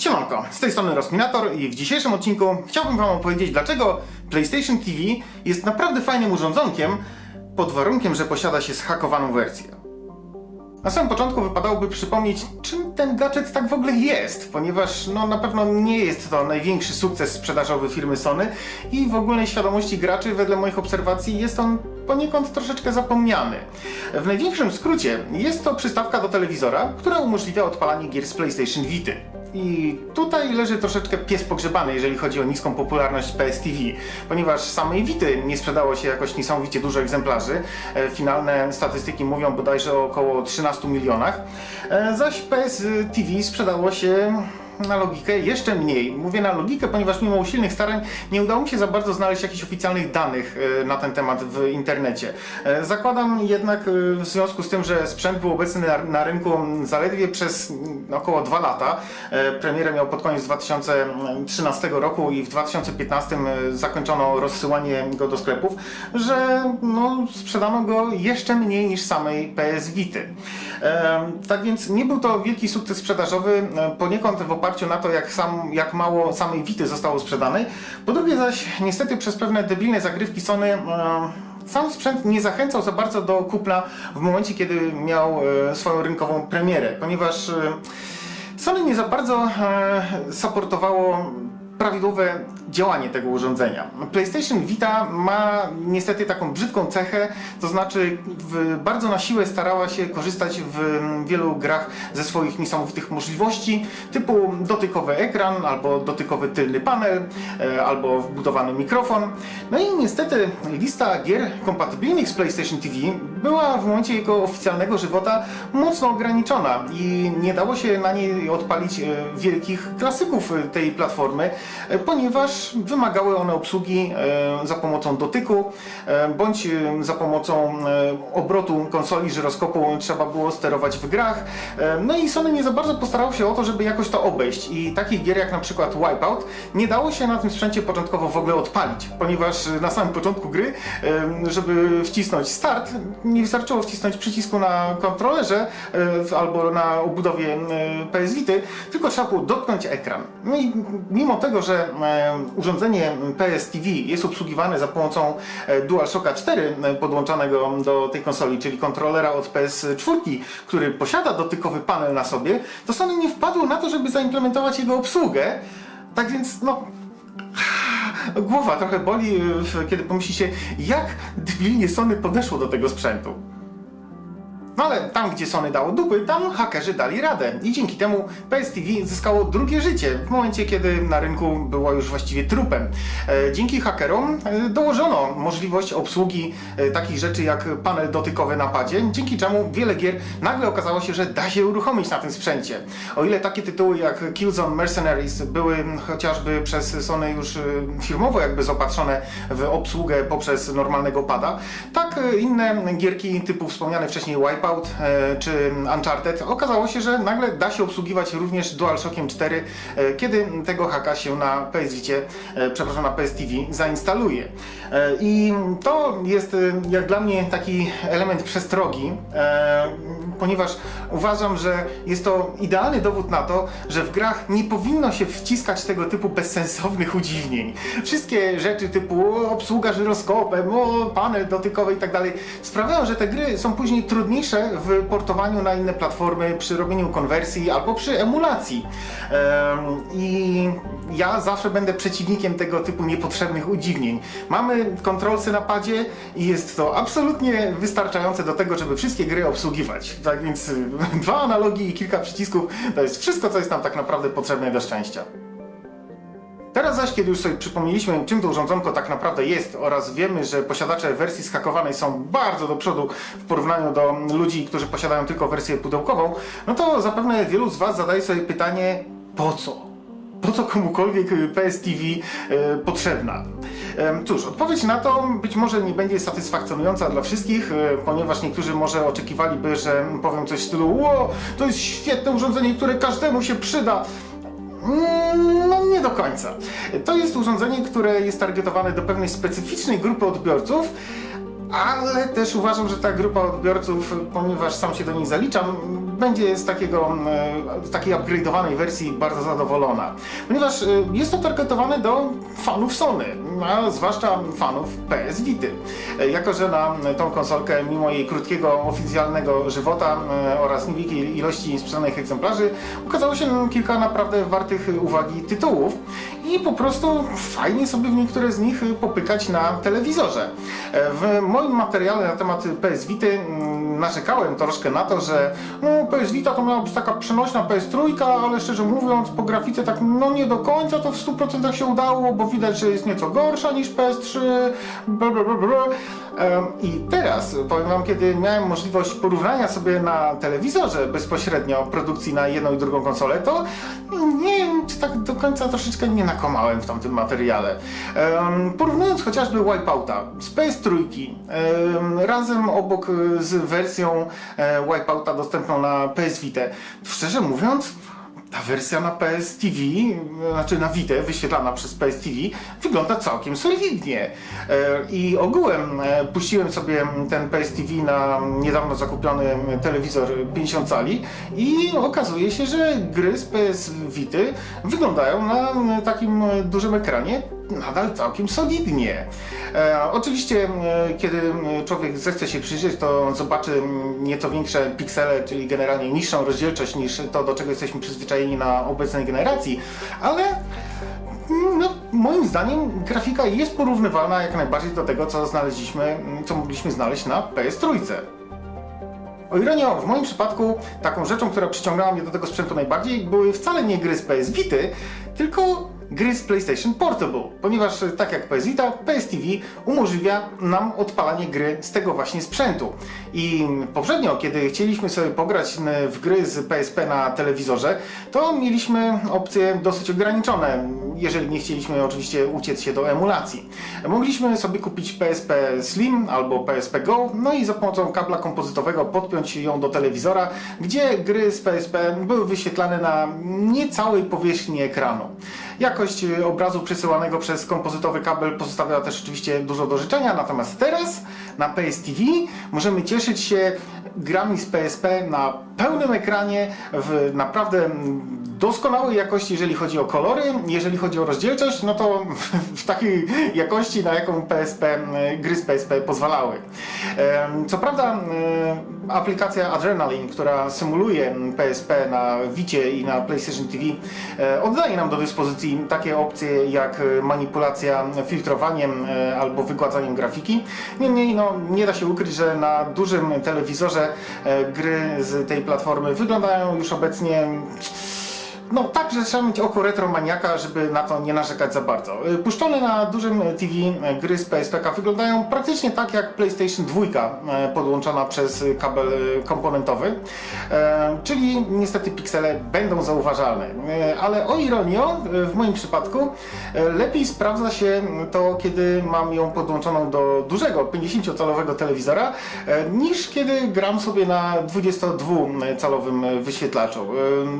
Siemanko, z tej strony Roskminator i w dzisiejszym odcinku chciałbym Wam opowiedzieć, dlaczego PlayStation TV jest naprawdę fajnym urządzonkiem, pod warunkiem, że posiada się zhakowaną wersję. Na samym początku wypadałoby przypomnieć, czym ten gadżet tak w ogóle jest, ponieważ no, na pewno nie jest to największy sukces sprzedażowy firmy Sony i w ogólnej świadomości graczy, wedle moich obserwacji, jest on poniekąd troszeczkę zapomniany. W największym skrócie jest to przystawka do telewizora, która umożliwia odpalanie gier z PlayStation Vity. I tutaj leży troszeczkę pies pogrzebany, jeżeli chodzi o niską popularność PS TV, ponieważ samej Vity nie sprzedało się jakoś niesamowicie dużo egzemplarzy. E, Finalne statystyki mówią bodajże o około 13 milionach, E, zaś PS TV sprzedało się na logikę jeszcze mniej. Mówię na logikę, ponieważ mimo usilnych starań nie udało mi się za bardzo znaleźć jakichś oficjalnych danych e, na ten temat w internecie. E, Zakładam jednak e, w związku z tym, że sprzęt był obecny na, rynku zaledwie przez mm, około dwa lata. Premierę miał pod koniec 2013 roku i w 2015 zakończono rozsyłanie go do sklepów, że no, sprzedano go jeszcze mniej niż samej PS Vity. Tak więc nie był to wielki sukces sprzedażowy, poniekąd w oparciu na to, jak, sam, jak mało samej Vity zostało sprzedanej. Po drugie zaś, niestety przez pewne debilne zagrywki Sony sam sprzęt nie zachęcał za bardzo do kupna w momencie, kiedy miał e, swoją rynkową premierę, ponieważ Sony nie za bardzo e, supportowało prawidłowe działanie tego urządzenia. PlayStation Vita ma niestety taką brzydką cechę, to znaczy bardzo na siłę starała się korzystać w wielu grach ze swoich niesamowitych możliwości, typu dotykowy ekran, albo dotykowy tylny panel, e, albo wbudowany mikrofon. No i niestety lista gier kompatybilnych z PlayStation TV była w momencie jego oficjalnego żywota mocno ograniczona i nie dało się na niej odpalić e, wielkich klasyków e, tej platformy, ponieważ wymagały one obsługi e, za pomocą dotyku e, bądź e, za pomocą e, obrotu konsoli żyroskopu trzeba było sterować w grach. E, No i Sony nie za bardzo postarało się o to, żeby jakoś to obejść i takich gier jak na przykład Wipeout nie dało się na tym sprzęcie początkowo w ogóle odpalić, ponieważ na samym początku gry, e, żeby wcisnąć start, nie wystarczyło wcisnąć przycisku na kontrolerze e, albo na obudowie e, PS Vity, tylko trzeba było dotknąć ekran. No i mimo tego, że e, urządzenie PS TV jest obsługiwane za pomocą e, DualShocka 4 e, podłączanego do tej konsoli, czyli kontrolera od PS4, który posiada dotykowy panel na sobie, to Sony nie wpadło na to, żeby zaimplementować jego obsługę. Tak więc, no, głowa trochę boli, kiedy pomyślicie, jak debilnie Sony podeszło do tego sprzętu. Ale tam, gdzie Sony dało dupy, tam hakerzy dali radę i dzięki temu PS TV zyskało drugie życie w momencie, kiedy na rynku było już właściwie trupem. E, Dzięki hakerom e, dołożono możliwość obsługi e, takich rzeczy jak panel dotykowy na padzie, dzięki czemu wiele gier nagle okazało się, że da się uruchomić na tym sprzęcie. O ile takie tytuły jak Killzone Mercenaries były chociażby przez Sony już firmowo jakby zaopatrzone w obsługę poprzez normalnego pada, tak inne gierki typu wspomniany wcześniej Wipeout e, czy Uncharted okazało się, że nagle da się obsługiwać również DualShockiem 4, e, kiedy tego haka się na PS e, przepraszam, na PS TV zainstaluje. I to jest jak dla mnie taki element przestrogi, ponieważ uważam, że jest to idealny dowód na to, że w grach nie powinno się wciskać tego typu bezsensownych udziwnień. Wszystkie rzeczy typu obsługa żyroskopem, panel dotykowy i tak dalej sprawiają, że te gry są później trudniejsze w portowaniu na inne platformy, przy robieniu konwersji albo przy emulacji. Em, I ja zawsze będę przeciwnikiem tego typu niepotrzebnych udziwnień. Mamy kontrolsy na padzie i jest to absolutnie wystarczające do tego, żeby wszystkie gry obsługiwać. Tak więc y, dwa analogi i kilka przycisków to jest wszystko, co jest nam tak naprawdę potrzebne do szczęścia. Teraz zaś, kiedy już sobie przypomnieliśmy, czym to urządzonko tak naprawdę jest oraz wiemy, że posiadacze wersji zhakowanej są bardzo do przodu w porównaniu do ludzi, którzy posiadają tylko wersję pudełkową, no to zapewne wielu z Was zadaje sobie pytanie, po co? Po co komukolwiek PS TV e, potrzebna? Cóż, odpowiedź na to być może nie będzie satysfakcjonująca dla wszystkich, e, ponieważ niektórzy może oczekiwaliby, że powiem coś w stylu Ło, to jest świetne urządzenie, które każdemu się przyda. Mm, nie do końca. To jest urządzenie, które jest targetowane do pewnej specyficznej grupy odbiorców, ale też uważam, że ta grupa odbiorców, ponieważ sam się do niej zaliczam, będzie z, takiego, e, z takiej upgrade'owanej wersji bardzo zadowolona. Ponieważ e, jest to targetowane do fanów Sony, a zwłaszcza fanów PS Vity. E, Jako, że na tą konsolkę, mimo jej krótkiego oficjalnego żywota oraz niewielkiej ilości sprzedanych egzemplarzy, ukazało się kilka naprawdę wartych uwagi tytułów i po prostu fajnie sobie w niektóre z nich popykać na telewizorze. E, W moim materiale na temat PS Vity mm, narzekałem troszkę na to, że no, PS Vita to miała być taka przenośna PS3, ale szczerze mówiąc po grafice tak no nie do końca to w 100% się udało, bo widać, że jest nieco gorsza niż PS3. Bla, bla, bla, bla. I teraz powiem wam, kiedy miałem możliwość porównania sobie na telewizorze bezpośrednio produkcji na jedną i drugą konsolę, to nie wiem, czy tak do końca troszeczkę nie nakomałem w tamtym materiale. Porównując chociażby Wipeouta z PS3 em, razem obok e, z wersją e, Wipeouta dostępną na PS Vita, szczerze mówiąc, ta wersja na PS TV, znaczy na Vita wyświetlana przez PS TV, wygląda całkiem solidnie. E, I ogółem e, puściłem sobie ten PS TV na niedawno zakupiony telewizor 50 cali i okazuje się, że gry z PS Vita wyglądają na takim dużym ekranie nadal całkiem solidnie. E, oczywiście, e, kiedy człowiek zechce się przyjrzeć, to zobaczy nieco większe piksele, czyli generalnie niższą rozdzielczość niż to, do czego jesteśmy przyzwyczajeni na obecnej generacji, ale no, moim zdaniem grafika jest porównywalna jak najbardziej do tego, co znaleźliśmy, co mogliśmy znaleźć na PS3. O ironio, w moim przypadku taką rzeczą, która przyciągała mnie do tego sprzętu najbardziej, były wcale nie gry z PS Vity, tylko gry z PlayStation Portable, ponieważ tak jak PS Vita, PS TV umożliwia nam odpalanie gry z tego właśnie sprzętu. I poprzednio, kiedy chcieliśmy sobie pograć w gry z PSP na telewizorze, to mieliśmy opcje dosyć ograniczone, jeżeli nie chcieliśmy oczywiście uciec się do emulacji. Mogliśmy sobie kupić PSP Slim albo PSP Go, no i za pomocą kabla kompozytowego podpiąć ją do telewizora, gdzie gry z PSP były wyświetlane na niecałej powierzchni ekranu. Jakość obrazu przesyłanego przez kompozytowy kabel pozostawiała też oczywiście dużo do życzenia, natomiast teraz na PS TV możemy cieszyć się grami z PSP na pełnym ekranie w naprawdę doskonałej jakości, jeżeli chodzi o kolory, jeżeli chodzi o rozdzielczość, no to w takiej jakości, na jaką PSP, gry z PSP pozwalały. Co prawda em, aplikacja Adrenaline, która symuluje PSP na Vicie i na PlayStation TV e, oddaje nam do dyspozycji takie opcje jak manipulacja filtrowaniem e, albo wygładzaniem grafiki. Niemniej no, nie da się ukryć, że na dużym telewizorze e, gry z tej platformy wyglądają już obecnie no tak, że trzeba mieć oko retromaniaka, żeby na to nie narzekać za bardzo. Y, Puszczone na dużym TV y, gry z PSPK wyglądają praktycznie tak jak PlayStation 2 y, podłączona przez kabel komponentowy, E, czyli niestety piksele będą zauważalne. E, Ale o ironio, w moim przypadku lepiej sprawdza się to, kiedy mam ją podłączoną do dużego 50-calowego telewizora, niż kiedy gram sobie na 22-calowym wyświetlaczu.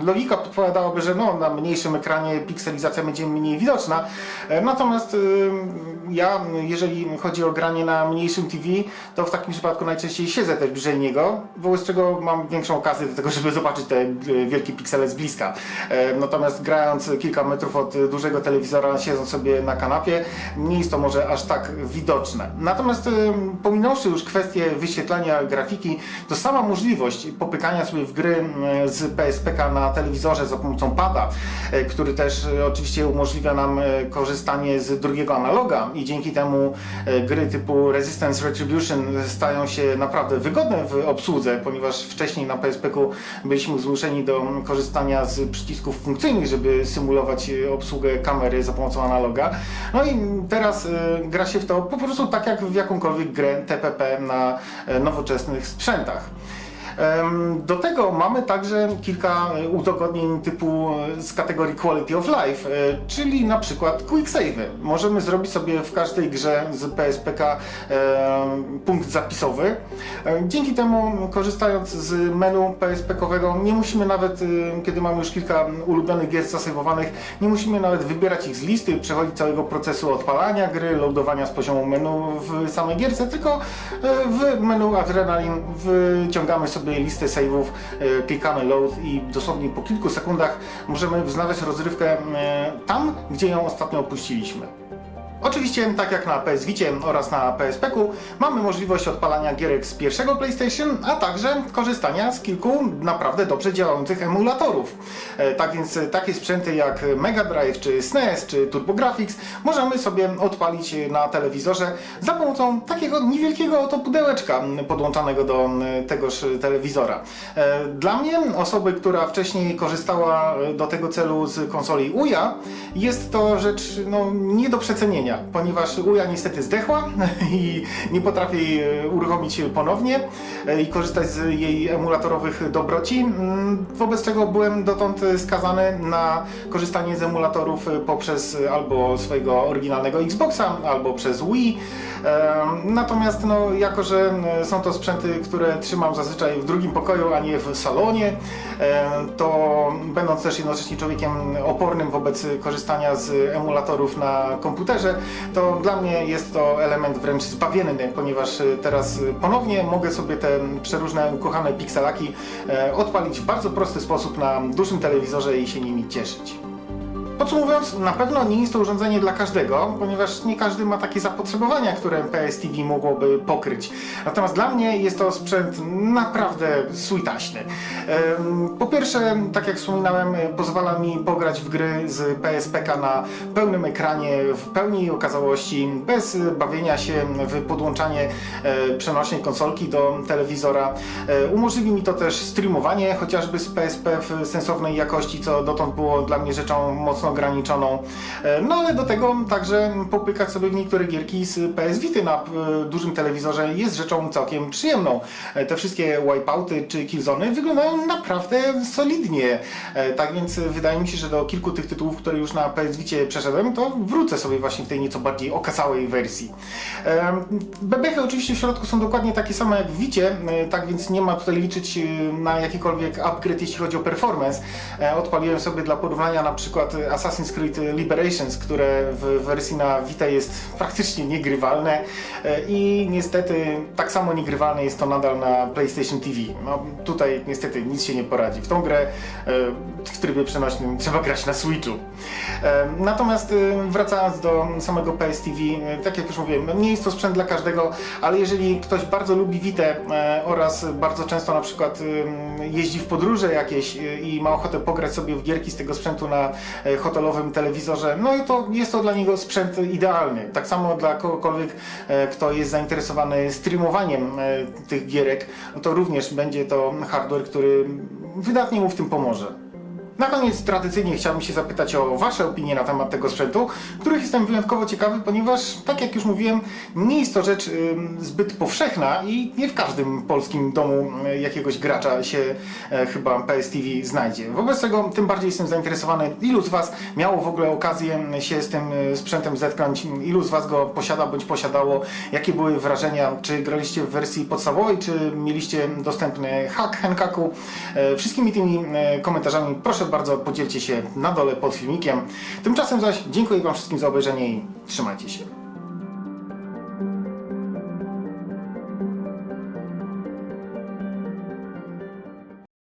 Logika podpowiadałaby, że no, na mniejszym ekranie pikselizacja będzie mniej widoczna, e, natomiast e, ja, jeżeli chodzi o granie na mniejszym TV, to w takim przypadku najczęściej siedzę też bliżej niego, wobec czego mam większą okazję do tego, żeby zobaczyć te e, wielkie piksele z bliska. E, Natomiast grając kilka metrów od dużego telewizora, siedząc sobie na kanapie, nie jest to może aż tak widoczne. Natomiast e, pominąwszy już kwestię wyświetlania grafiki, to sama możliwość popykania sobie w gry z PSPK na telewizorze za pomocą pada, e, który też e, oczywiście umożliwia nam e, korzystanie z drugiego analoga i dzięki temu gry typu Resistance Retribution stają się naprawdę wygodne w obsłudze, ponieważ wcześniej na PSP-ku byliśmy zmuszeni do korzystania z przycisków funkcyjnych, żeby symulować obsługę kamery za pomocą analoga. No i teraz gra się w to po prostu tak jak w jakąkolwiek grę TPP na nowoczesnych sprzętach. Do tego mamy także kilka udogodnień typu e, z kategorii Quality of Life, e, czyli na przykład Quick Save. Możemy zrobić sobie w każdej grze z PSPK punkt zapisowy. E, Dzięki temu, korzystając z menu PSP-kowego, nie musimy nawet, kiedy mamy już kilka ulubionych gier zasejwowanych, nie musimy nawet wybierać ich z listy, przechodzić całego procesu odpalania gry, loadowania z poziomu menu w samej gierce, tylko w menu Adrenaline wyciągamy sobie listę save'ów, e, klikamy load i dosłownie po kilku sekundach możemy wznawiać rozrywkę e, tam, gdzie ją ostatnio opuściliśmy. Oczywiście, tak jak na PS Vicie oraz na PSP-ku, mamy możliwość odpalania gierek z pierwszego PlayStation, a także korzystania z kilku naprawdę dobrze działających emulatorów. E, Tak więc e, takie sprzęty jak Mega Drive, czy SNES, czy TurboGrafx możemy sobie odpalić na telewizorze za pomocą takiego niewielkiego oto pudełeczka podłączanego do tegoż telewizora. E, Dla mnie, osoby, która wcześniej korzystała e, do tego celu z konsoli UJA, jest to rzecz no, nie do przecenienia, ponieważ UJA niestety zdechła i nie potrafię jej e, uruchomić ponownie e, i korzystać z jej emulatorowych dobroci, mm, wobec czego byłem dotąd skazany na korzystanie z emulatorów e, poprzez albo swojego oryginalnego Xboxa, albo przez Wii. Natomiast no, jako, że są to sprzęty, które trzymam zazwyczaj w drugim pokoju, a nie w salonie, to będąc też jednocześnie człowiekiem opornym wobec korzystania z emulatorów na komputerze, to dla mnie jest to element wręcz zbawienny, ponieważ e, teraz e, ponownie mogę sobie te przeróżne ukochane pikselaki e, odpalić w bardzo prosty sposób na dużym telewizorze i się nimi cieszyć. Podsumowując, na pewno nie jest to urządzenie dla każdego, ponieważ nie każdy ma takie zapotrzebowania, które PS TV mogłoby pokryć. Natomiast dla mnie jest to sprzęt naprawdę sweetaśny. Em, Po pierwsze, tak jak wspominałem, e, pozwala mi pograć w gry z PSPK na pełnym ekranie, w pełni okazałości, bez bawienia się w podłączanie e, przenośnej konsolki do telewizora. E, Umożliwi mi to też streamowanie chociażby z PSP w sensownej jakości, co dotąd było dla mnie rzeczą mocno ograniczoną. E, No ale do tego także popykać sobie w niektóre gierki z PS Vity na e, dużym telewizorze jest rzeczą całkiem przyjemną. E, Te wszystkie wipeouty czy killzony wyglądają naprawdę solidnie. Tak więc wydaje mi się, że do kilku tych tytułów, które już na PS Vicie przeszedłem, to wrócę sobie właśnie w tej nieco bardziej okasałej wersji. Bebechy oczywiście w środku są dokładnie takie same jak w Vicie, tak więc nie ma tutaj liczyć na jakikolwiek upgrade jeśli chodzi o performance. Odpaliłem sobie dla porównania na przykład Assassin's Creed Liberations, które w wersji na Vita jest praktycznie niegrywalne e, i niestety tak samo niegrywalne jest to nadal na PlayStation TV. No tutaj niestety nic się nie poradzi. W tą grę e, w trybie przenośnym trzeba grać na Switchu. E, Natomiast wracając do samego PS TV, tak jak już mówiłem, no nie jest to sprzęt dla każdego, ale jeżeli ktoś bardzo lubi Vitę e, oraz bardzo często na przykład jeździ w podróże jakieś i ma ochotę pograć sobie w gierki z tego sprzętu na e, hotelowym telewizorze, no i to jest to dla niego sprzęt idealny. Tak samo dla kogokolwiek, e, kto jest zainteresowany streamowaniem e, tych gierek, no to również będzie to hardware, który wydatnie mu w tym pomoże. Na koniec tradycyjnie chciałbym się zapytać o Wasze opinie na temat tego sprzętu, których jestem wyjątkowo ciekawy, ponieważ, tak jak już mówiłem, nie jest to rzecz zbyt powszechna i nie w każdym polskim domu y, jakiegoś gracza się e, chyba PS TV znajdzie. Wobec tego tym bardziej jestem zainteresowany, ilu z Was miało w ogóle okazję się z tym y, sprzętem zetknąć, ilu z Was go posiada bądź posiadało, jakie były wrażenia, czy graliście w wersji podstawowej, czy mieliście dostępny hack Henkaku. E, Wszystkimi tymi e, komentarzami proszę bardzo podzielcie się na dole pod filmikiem. Tymczasem zaś dziękuję Wam wszystkim za obejrzenie i trzymajcie się.